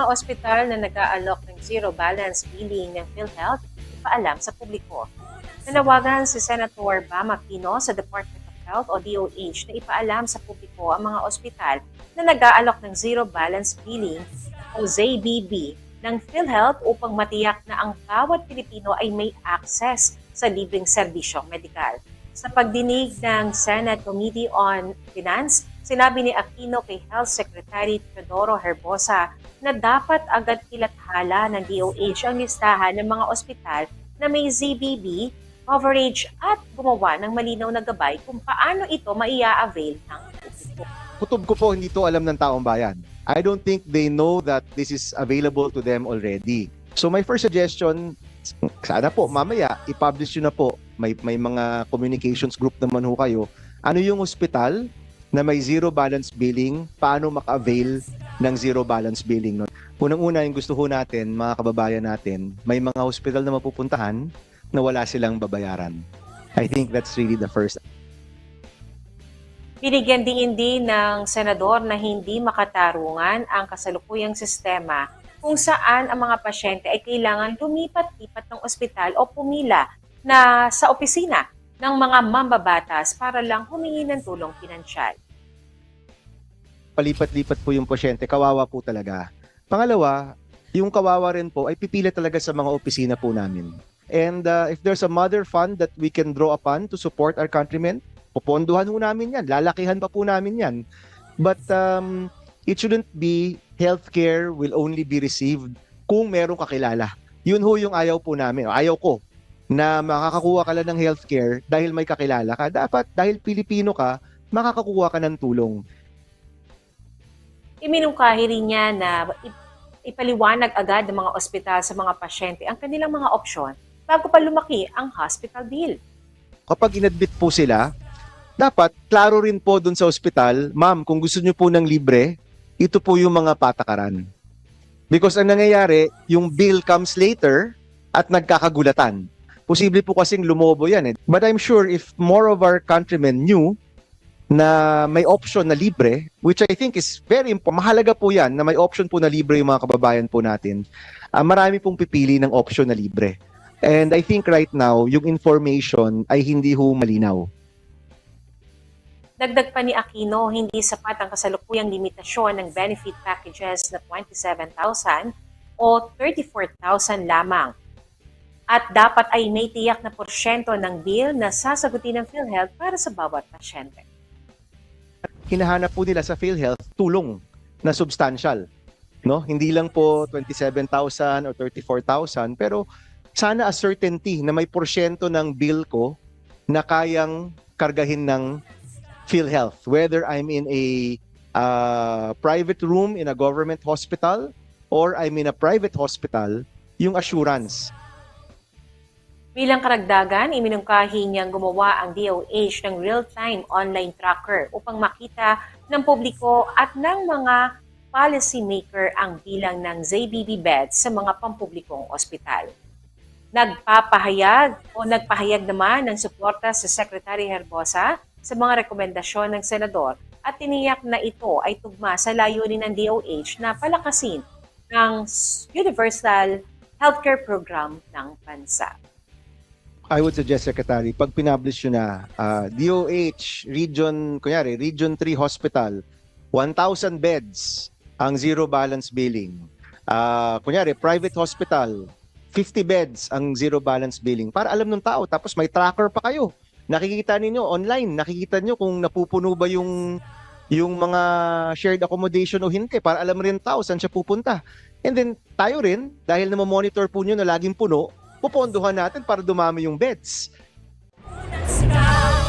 mga ospital na nag-aalok ng zero balance billing ng PhilHealth ipaalam sa publiko. Nanawagan si Senator Bam Aquino sa Department of Health o DOH na ipaalam sa publiko ang mga ospital na nag-aalok ng zero balance billing o ZBB ng PhilHealth upang matiyak na ang bawat Pilipino ay may access sa libreng serbisyong medikal. Sa pagdinig ng Senate Committee on Finance, sinabi ni Aquino kay Health Secretary Teodoro Herbosa na dapat agad ilathala ng DOH ang listahan ng mga ospital na may ZBB coverage at gumawa ng malinaw na gabay kung paano ito maia-avail ng publiko. kutob ko po hindi to alam ng taong bayan. I don't think they know that this is available to them already. So my first suggestion, sana po mamaya i-publish nyo na po. May may mga communications group naman ho kayo. Ano yung hospital na may zero balance billing, paano maka-avail ng zero balance billing. No? Unang-una, yung gusto ho natin, mga kababayan natin, may mga hospital na mapupuntahan na wala silang babayaran. I think that's really the first Binigyan din din ng senador na hindi makatarungan ang kasalukuyang sistema kung saan ang mga pasyente ay kailangan lumipat-lipat ng ospital o pumila na sa opisina ng mga mambabatas para lang humingi ng tulong pinansyal. palipat-lipat po yung pasyente, kawawa po talaga. Pangalawa, yung kawawa rin po ay pipila talaga sa mga opisina po namin. And uh, if there's a mother fund that we can draw upon to support our countrymen, poponduhan ho namin yan. Lalakihan pa po namin yan. But um, it shouldn't be healthcare will only be received kung merong kakilala. Yun ho yung ayaw po namin. Ayaw ko na makakakuha ka lang ng healthcare dahil may kakilala ka. Dapat dahil Pilipino ka, makakakuha ka ng tulong. Iminungkahi rin niya na ip- ipaliwanag agad ng mga ospital sa mga pasyente ang kanilang mga opsyon bago pa lumaki ang hospital bill. kapag inadmit po sila, dapat klaro rin po dun sa ospital, ma'am, kung gusto nyo po ng libre, ito po yung mga patakaran. Because ang nangyayari, yung bill comes later at nagkakagulatan. Posible po kasing lumobo yan eh. But I'm sure if more of our countrymen knew na may option na libre, which I think is very important. Mahalaga po yan na may option po na libre yung mga kababayan po natin. Ah, marami pong pipili ng option na libre. And I think right now, yung information ay hindi ho malinaw. Dagdag pa ni Aquino, hindi sapat ang kasalukuyang limitasyon ng benefit packages na 27,000 o 34,000 lamang. At dapat ay may tiyak na porsyento ng bill na sasagutin ng PhilHealth para sa bawat pasyente. Hinahanap po nila sa PhilHealth tulong na substantial. No? Hindi lang po 27,000 or 34,000 pero sana a certainty na may porsyento ng bill ko na kayang kargahin ng PhilHealth whether I'm in a uh, private room in a government hospital or I'm in a private hospital yung assurance Bilang karagdagan, iminungkahi niyang gumawa ang DOH ng real-time online tracker upang makita ng publiko at ng mga policy maker ang bilang ng ZBB beds sa mga pampublikong ospital. Nagpapahayag o nagpahayag naman ng suporta sa Secretary Herbosa sa mga rekomendasyon ng Senador at tiniyak na ito ay tugma sa layunin ng DOH na palakasin ang Universal Healthcare Program ng bansa. I would suggest, Secretary, pag pinublish nyo na, ah, DOH, Region, kunyari, Region 3 Hospital, 1,000 beds ang zero balance billing. Ah, kunyari, private hospital, 50 beds ang zero balance billing. Para alam ng tao, tapos may tracker pa kayo. Nakikita ninyo online, nakikita nyo kung napupuno ba yung yung mga shared accommodation o hindi para alam rin tao saan siya pupunta. And then tayo rin, dahil na monitor po nyo na laging puno, pupondohan natin para dumami yung beds. Sky.